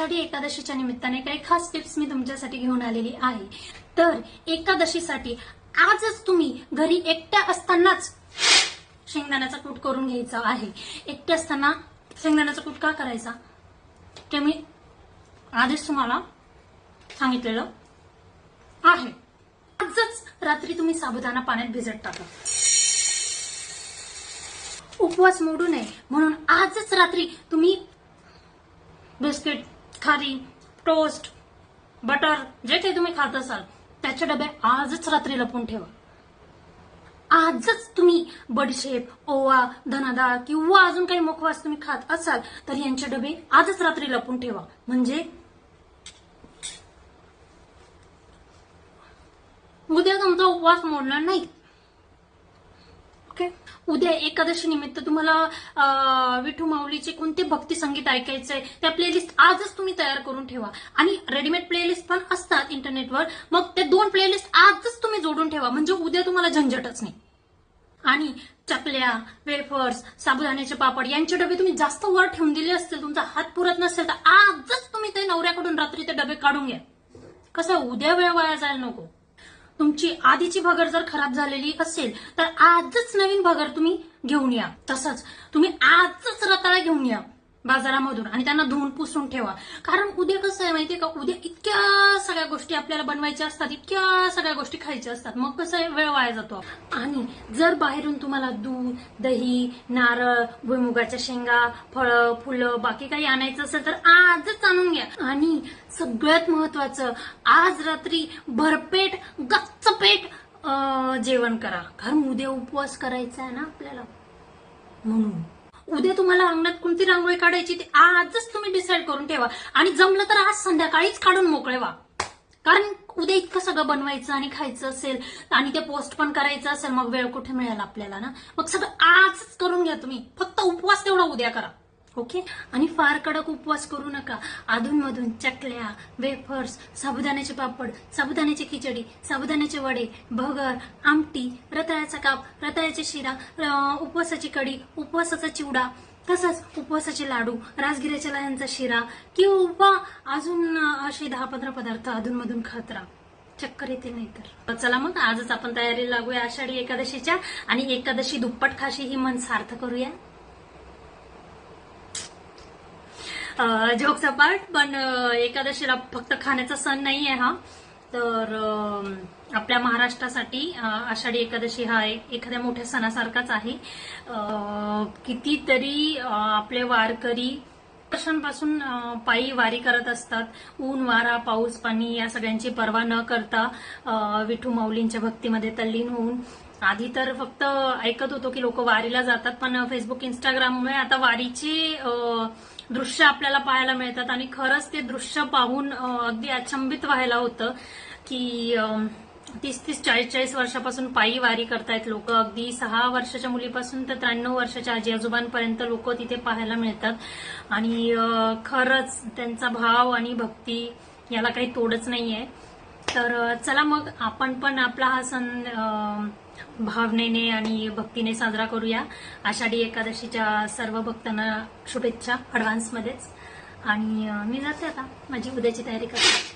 आषाढी एकादशीच्या निमित्ताने काही खास टिप्स मी तुमच्यासाठी घेऊन आलेली आहे. तर एकादशीसाठी आजच तुम्ही घरी एकट्या असतानाच शेंगदाण्याचा कूट करून घ्यायचा आहे. एकट्या असताना शेंगदाण्याचा कूट का करायचा? ते मी आधीच तुम्हाला सांगितलेलं आहे. आजच रात्री तुम्ही साबुदाणा पाण्यात भिजत टाका. उपवास मोडू नये. म्हणून आजच रात्री तुम्ही बिस्किट खारी टोस्ट बटर जे काही तुम्ही खात असाल त्याचे डबे आजच रात्री लपून ठेवा. आजच तुम्ही बडीशेप ओवा धनाडाळ किंवा अजून काही मुखवास तुम्ही खात असाल तर यांचे डबे आजच रात्री लपून ठेवा. म्हणजे उद्या तुमचा उपवास मोडणार नाही. ओके. उद्या एकादशी निमित्त तुम्हाला विठू माऊलीचे कोणते भक्ती संगीत ऐकायचंय त्या प्लेलिस्ट आजच तुम्ही तयार करून ठेवा. आणि रेडीमेड प्लेलिस्ट पण असतात इंटरनेटवर मग ते दोन प्लेलिस्ट आजच तुम्ही जोडून ठेवा. म्हणजे उद्या तुम्हाला झंझटच नाही. आणि चपल्या वेफर्स साबुदाण्याचे पापड यांचे डबे तुम्ही जास्त वर ठेवून दिले असतील तुमचा हात पुरत नसेल तर आजच तुम्ही ते नवऱ्याकडून रात्री ते डबे काढून घ्या. कसं उद्या वेळ वाया जायला नको. तुमची आधीची भगर जर खराब झालेली असेल तर आजच नवीन भगर तुम्ही घेऊन या. तसंच तुम्ही आजच रताळा घेऊन या. बाजारामधून आणि त्यांना धुवून पुसून ठेवा. कारण उद्या कसं आहे माहितीये का? उद्या इतक्या सगळ्या गोष्टी आपल्याला बनवायच्या असतात इतक्या सगळ्या गोष्टी खायच्या असतात. मग कसं आहे? वेळ वाया जातो आणि जर बाहेरून तुम्हाला दूध दही नारळ भुईमुगाच्या शेंगा फळं फुलं बाकी काही आणायचं असेल तर आजच आणून घ्या. आणि सगळ्यात महत्वाचं आज रात्री भरपेट गच्च पेट जेवण करा. कारण उद्या उपवास करायचा आहे ना आपल्याला. म्हणून. उद्या तुम्हाला अंगणात कोणती रांगोळी काढायची ती आजच तुम्ही डिसाईड करून ठेवा. आणि जमलं तर आज संध्याकाळीच काढून मोकळे व्हा कारण उद्या इतकं सगळं बनवायचं आणि खायचं असेल आणि ते पोस्ट पण करायचं असेल मग वेळ कुठे मिळेल आपल्याला ना? मग सगळं आजच करून घ्या तुम्ही. फक्त उपवास तेवढा उद्या करा. ओके? आणि फार कडक उपवास करू नका. अधूनमधून चकल्या वेफर्स साबुदाण्याचे पापड साबुदाण्याची खिचडी साबुदाण्याचे वडे भगर आमटी रताळ्याचा काप रताळ्याची शिरा उपवासाची कढी उपवासाचा चिवडा तसंच उपवासाचे लाडू राजगिऱ्याच्या लह्यांचा शिरा किंवा अजून असे दहा पंधरा पदार्थ अधूनमधून खात राहा. चक्कर येते नाही तर. चला मग आजच आपण तयारी लागूया आषाढी एकादशीच्या. आणि एकादशी दुप्पट खाशी ही मन सार्थ करूया. जोकचा पार्ट पण एकादशीला फक्त खाण्याचा सण नाही आहे हा. तर आपल्या महाराष्ट्रासाठी आषाढी एकादशी हा एक एखाद्या मोठ्या सणासारखाच आहे. कितीतरी आपले वारकरी वर्षांपासून पायी वारी करत असतात. ऊन वारा पाऊस पाणी या सगळ्यांची पर्वा न करता विठू माऊलींच्या भक्तीमध्ये तल्लीन होऊन आधी तर फक्त ऐकत होतो की लोक वारीला जातात पण फेसबुक इंस्टाग्राममुळे आता वारीचे दृश्य आपल्याला पाहायला मिळतात आणि खरंच ते दृश्य पाहून अगदी अचंबित व्हायला होतं की तीस तीस चाळीस चाळीस वर्षापासून पायी वारी करतायत लोक. अगदी सहा वर्षाच्या मुलीपासून तर त्र्याण्णव वर्षाच्या आजी आजोबांपर्यंत लोक तिथे पाहायला मिळतात. आणि खरंच त्यांचा भाव आणि भक्ती याला काही तोडच नाहीये. तर चला मग आपण पण आपला हा सण भावनेने आणि भक्तीने साजरा करूया. आषाढी एकादशीच्या सर्व भक्तांना शुभेच्छा अडव्हान्समध्येच आणि मी जाते आता. माझी उद्याची तयारी करते.